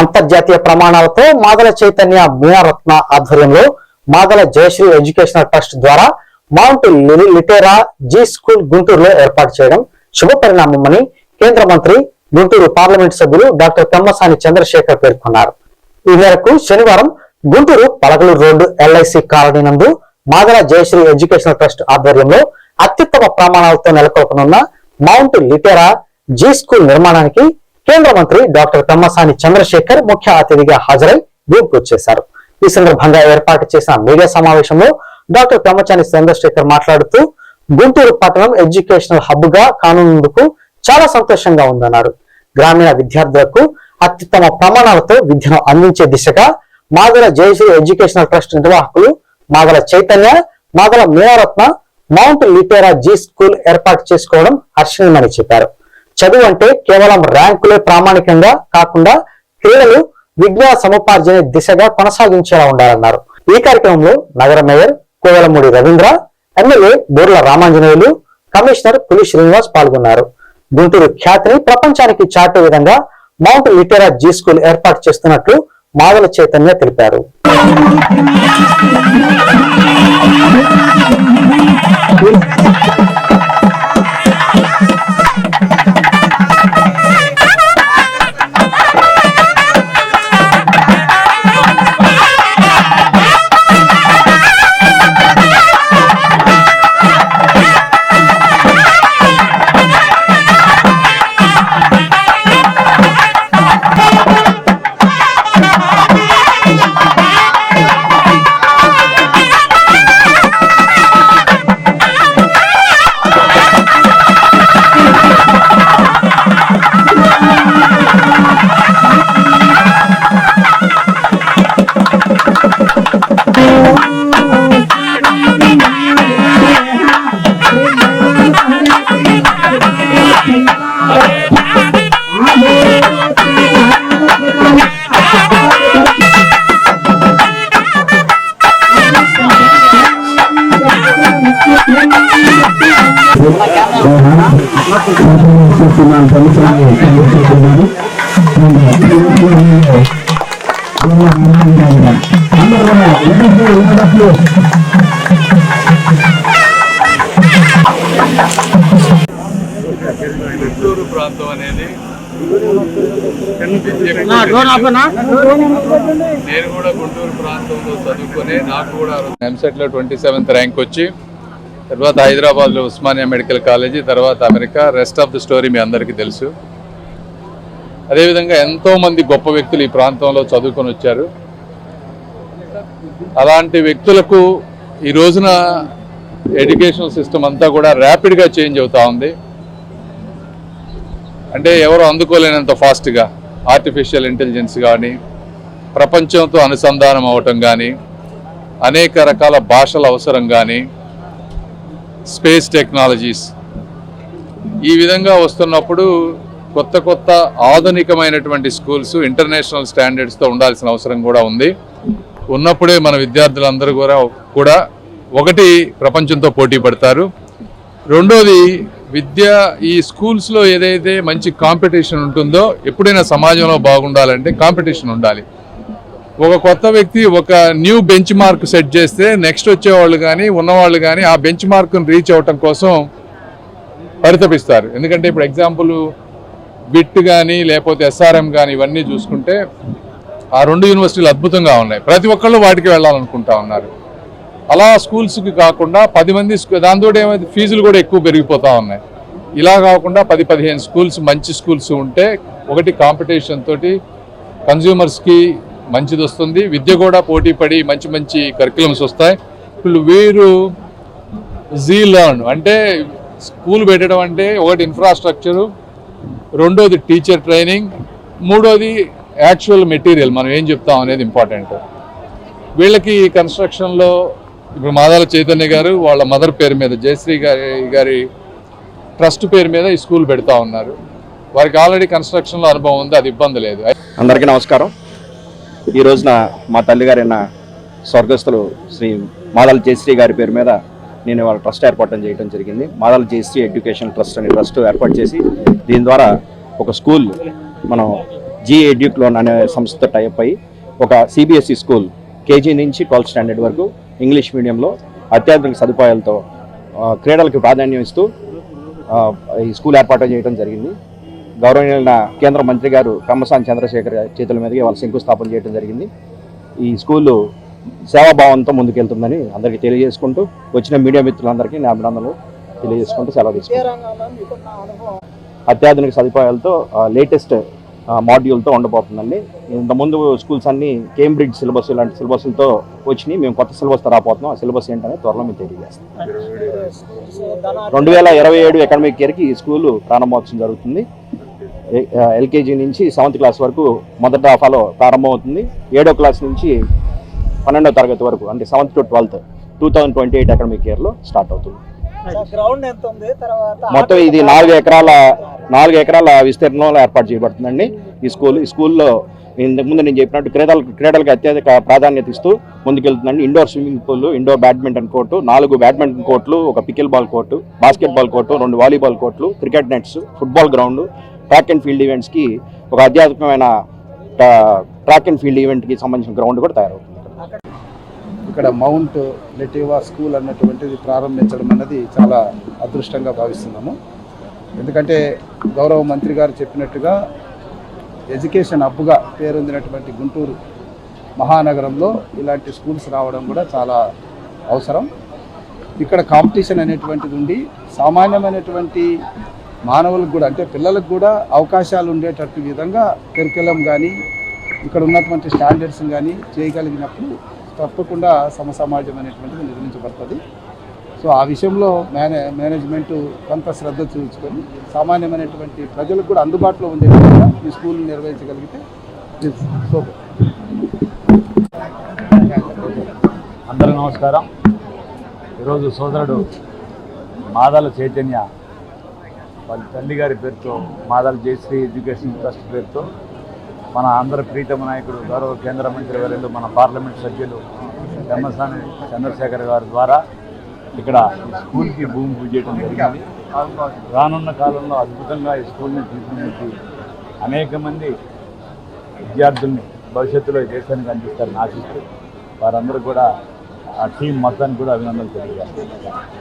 అంతర్జాతీయ ప్రమాణాలతో మాదల చైతన్య మీనారత్న ఆధ్వర్యంలో మాదల జయశ్రీ ఎడ్యుకేషనల్ ట్రస్ట్ ద్వారా మౌంట్ లిటేరా జీ స్కూల్ గుంటూరులో ఏర్పాటు చేయడం శుభ పరిణామమని కేంద్ర మంత్రి గుంటూరు పార్లమెంట్ సభ్యులు డాక్టర్ తమ్మసాని చంద్రశేఖర్ పేర్కొన్నారు. ఈ మేరకు శనివారం Guntur Palakaluru road LIC colony నందు మాదల జయశ్రీ ఎడ్యుకేషనల్ ట్రస్ట్ ఆధ్వర్యంలో అత్యుత్తమ ప్రమాణాలతో నెలకొల్పనున్న మౌంట్ లిటెరా జీ స్కూల్ నిర్మాణానికి కేంద్ర మంత్రి డాక్టర్ తమ్మసాని చంద్రశేఖర్ ముఖ్య అతిథిగా హాజరై గుర్తు చేశారు. ఈ సందర్భంగా ఏర్పాటు చేసిన మీడియా సమావేశంలో డాక్టర్ పెమ్మచాని చంద్రశేఖర్ మాట్లాడుతూ గుంటూరు పట్టణం ఎడ్యుకేషనల్ హబ్గా కానున్నందుకు చాలా సంతోషంగా ఉందన్నారు. గ్రామీణ విద్యార్థులకు అత్యుత్తమ ప్రమాణాలతో విద్యను అందించే దిశగా మాదల జయశ్రీ ఎడ్యుకేషనల్ ట్రస్ట్ నిర్వాహకులు Madala Chaitanya Madala Meenaratna Mount Litera Zee school ఏర్పాటు చేసుకోవడం హర్షణీయమని చెప్పారు. చదువు అంటే కేవలం ర్యాంకులే ప్రామాణికంగా కాకుండా క్రీడలు విజ్ఞాన సముపార్జన దిశగా కొనసాగించేలా ఉండాలన్నారు. ఈ కార్యక్రమంలో నగర mayor Kovelamudi Ravindra MLA Borla Ramanjaneyulu commissioner Puli Srinivas పాల్గొన్నారు. గుంటూరు ఖ్యాతిని ప్రపంచానికి చాటే విధంగా మౌంట్ లిటెరా జీ స్కూల్ ఏర్పాటు చేస్తున్నట్లు మాదల చైతన్య తెలిపారు. గుంటూరు ప్రాంతం అనేది నేను కూడా గుంటూరు ప్రాంతంలో చదువుకొని నాకు కూడా ఎంసెట్లో ట్వంటీ సెవెంత్ ర్యాంక్ వచ్చి తర్వాత హైదరాబాద్లో ఉస్మానియా మెడికల్ కాలేజీ తర్వాత America. Rest of the story మీ అందరికీ తెలుసు. అదేవిధంగా ఎంతోమంది గొప్ప వ్యక్తులు ఈ ప్రాంతంలో చదువుకొని వచ్చారు. అలాంటి వ్యక్తులకు ఈ రోజున ఎడ్యుకేషన్ సిస్టమ్ అంతా కూడా ర్యాపిడ్గా చేంజ్ అవుతూ ఉంది. అంటే ఎవరు అందుకోలేనంత ఫాస్ట్గా ఆర్టిఫిషియల్ ఇంటెలిజెన్స్ కానీ ప్రపంచంతో అనుసంధానం అవటం కానీ అనేక రకాల భాషల అవసరం కానీ స్పేస్ టెక్నాలజీస్. ఈ విధంగా వస్తున్నప్పుడు కొత్త కొత్త ఆధునికమైనటువంటి స్కూల్స్ ఇంటర్నేషనల్ స్టాండర్డ్స్తో ఉండాల్సిన అవసరం కూడా ఉంది. ఉన్నప్పుడే మన విద్యార్థులందరూ కూడా కూడా ఒకటి ప్రపంచంతో పోటీ పడతారు. రెండోది విద్య ఈ స్కూల్స్లో ఏదైతే మంచి కాంపిటీషన్ ఉంటుందో ఎప్పుడైనా సమాజంలో బాగుండాలంటే కాంపిటీషన్ ఉండాలి. ఒక కొత్త వ్యక్తి ఒక న్యూ బెంచ్ మార్క్ సెట్ చేస్తే నెక్స్ట్ వచ్చేవాళ్ళు కానీ ఉన్నవాళ్ళు కానీ ఆ బెంచ్ మార్క్ను రీచ్ అవ్వటం కోసం పరితపిస్తారు. ఎందుకంటే ఇప్పుడు ఎగ్జాంపుల్ బిట్ కానీ లేకపోతే ఎస్ఆర్ఎం కానీ ఇవన్నీ చూసుకుంటే ఆ రెండు యూనివర్సిటీలు అద్భుతంగా ఉన్నాయి. ప్రతి ఒక్కళ్ళు వాటికి వెళ్ళాలనుకుంటా ఉన్నారు. అలా స్కూల్స్కి కాకుండా పది మంది స్కూ- దాంతో ఫీజులు కూడా ఎక్కువ పెరిగిపోతూ ఉన్నాయి. ఇలా కాకుండా పది పదిహేను స్కూల్స్ మంచి స్కూల్స్ ఉంటే ఒకటి కాంపిటీషన్ తోటి కన్జ్యూమర్స్కి మంచిది వస్తుంది విద్య కూడా పోటీ పడి మంచి మంచి కరికులమ్స్ వస్తాయి. ఇప్పుడు వీరు జీ లర్న్ అంటే స్కూల్ పెట్టడం అంటే ఒకటి ఇన్ఫ్రాస్ట్రక్చరు రెండోది టీచర్ ట్రైనింగ్ మూడోది యాక్చువల్ మెటీరియల్ మనం ఏం చెప్తాం అనేది ఇంపార్టెంట్ వీళ్ళకి ఈ కన్స్ట్రక్షన్లో ఇప్పుడు మాదాల చైతన్య గారు వాళ్ళ మదర్ పేరు మీద జయశ్రీ గారి గారి ట్రస్ట్ పేరు మీద ఈ స్కూల్ పెడతా ఉన్నారు. వారికి ఆల్రెడీ కన్స్ట్రక్షన్లో అనుభవం ఉంది అది ఇబ్బంది లేదు. అందరికీ నమస్కారం. ఈ రోజున మా తల్లిగారైన స్వర్గస్థులు శ్రీ మాదాల జయశ్రీ గారి పేరు మీద నేను వాళ్ళ ట్రస్ట్ ఏర్పాటు చేయడం జరిగింది. మాదాల జయశ్రీ ఎడ్యుకేషన్ ట్రస్ట్ అనే ట్రస్ట్ ఏర్పాటు చేసి దీని ద్వారా ఒక స్కూల్ మనం జీ ఎడ్యుక్లోన్ అనే సంస్థతో టైప్ అయ్యి ఒక సిబిఎస్ఈ స్కూల్ కేజీ నుంచి ట్వెల్త్ స్టాండర్డ్ వరకు ఇంగ్లీష్ మీడియంలో అత్యాధునిక సదుపాయాలతో క్రీడలకు ప్రాధాన్యం ఇస్తూ ఈ స్కూల్ ఏర్పాటు చేయడం జరిగింది. గౌరవనీయులైన కేంద్ర మంత్రి గారు కమ్మసాని చంద్రశేఖర్ చేతుల మీదుగా వాళ్ళ శంకుస్థాపన చేయడం జరిగింది. ఈ స్కూలు సేవాభావంతో ముందుకెళ్తుందని అందరికీ తెలియజేసుకుంటూ వచ్చిన మీడియా మిత్రులందరికీ నా అభినందనలు తెలియజేసుకుంటూ సెలవు తీసుకుంటాను అత్యాధునిక సదుపాయాలతో లేటెస్ట్ మాడ్యూల్తో ఉండబోతుందండి. ఇంతకుముందు స్కూల్స్ అన్ని కేంబ్రిడ్జ్ సిలబస్ ఇలాంటి సిలబస్లతో వచ్చినాయి. మేము కొత్త సిలబస్తో రాబోతున్నాం ఆ సిలబస్ ఏంటనే త్వరలో మేము తెలియజేస్తాం. రెండు వేల ఇరవై ఏడు అకాడమిక్ ఇయర్కి ఈ స్కూలు ప్రారంభోత్సవం జరుగుతుంది. ఎల్కేజీ నుంచి సెవెంత్ క్లాస్ వరకు మొదటి హాఫాలో ప్రారంభమవుతుంది. ఏడో క్లాస్ నుంచి పన్నెండో తరగతి వరకు అంటే seventh to twelfth two thousand twenty eight academic ఇయర్లో స్టార్ట్ అవుతుంది. గ్రౌండ్ ఎంత ఉంది? తర్వాత మొత్తం ఇది నాలుగు ఎకరాల నాలుగు ఎకరాల విస్తీర్ణంలో ఏర్పాటు చేయబడుతుందండి ఈ స్కూల్. ఈ స్కూల్లో ఇంతకుముందు నేను చెప్పినట్టు క్రీడలకు క్రీడలకు అత్యధిక ప్రాధాన్యత ఇస్తూ ముందుకెళ్తుందండి. Indoor swimming pool indoor badminton court నాలుగు బ్యాడ్మింటన్ కోర్టులు ఒక pickleball court basketball court రెండు వాలీబాల్ కోర్టులు cricket nets football ground track and field ఈవెంట్స్కి ఒక అత్యాధునికమైన ట్రాక్ అండ్ ఫీల్డ్ ఈవెంట్కి సంబంధించిన గ్రౌండ్ కూడా తయారవుతుంది ఇక్కడ. మౌంట్ లెటివా స్కూల్ అన్నటువంటిది ప్రారంభించడం అన్నది చాలా అదృష్టంగా భావిస్తున్నాము. ఎందుకంటే గౌరవ మంత్రి గారు చెప్పినట్టుగా ఎడ్యుకేషన్ హబ్గా పేరొందినటువంటి గుంటూరు మహానగరంలో ఇలాంటి స్కూల్స్ రావడం కూడా చాలా అవసరం. ఇక్కడ కాంపిటీషన్ అనేటువంటిది ఉండి సామాన్యమైనటువంటి మానవులకు కూడా అంటే పిల్లలకు కూడా అవకాశాలు ఉండేటట్టు విధంగా కరికులం కానీ ఇక్కడ ఉన్నటువంటి స్టాండర్డ్స్ కానీ చేయగలిగినప్పుడు తప్పకుండా సమసమాజం అనేటువంటిది నిర్మించబడుతుంది. సో ఆ విషయంలో మేనే మేనేజ్మెంట్ కొంత శ్రద్ధ చూపించుకొని సామాన్యమైనటువంటి ప్రజలకు కూడా అందుబాటులో ఉండే విధంగా ఈ స్కూల్ నిర్వహించగలిగితే సో అందరూ నమస్కారం. ఈరోజు సోదరుడు మాదాల చైతన్య వాళ్ళ తల్లి గారి పేరుతో మాదాల జయశ్రీ ఎడ్యుకేషన్ ట్రస్ట్ పేరుతో మన ఆంధ్ర ప్రీతమ నాయకుడు గౌరవ కేంద్ర మంత్రి వర్యులు మన పార్లమెంట్ సభ్యులు పెమ్మసాని చంద్రశేఖర్ గారి ద్వారా ఇక్కడ ఈ స్కూల్కి భూమి పూజ చేయడం జరిగింది. రానున్న కాలంలో అద్భుతంగా ఈ స్కూల్ని తీర్చిదిద్ది అనేక మంది విద్యార్థుల్ని భవిష్యత్తులో ఈ దేశానికి అందిస్తారని ఆశిస్తూ వారందరూ కూడా ఆ టీం మొత్తానికి కూడా అభినందనలు తెలియజేస్తారు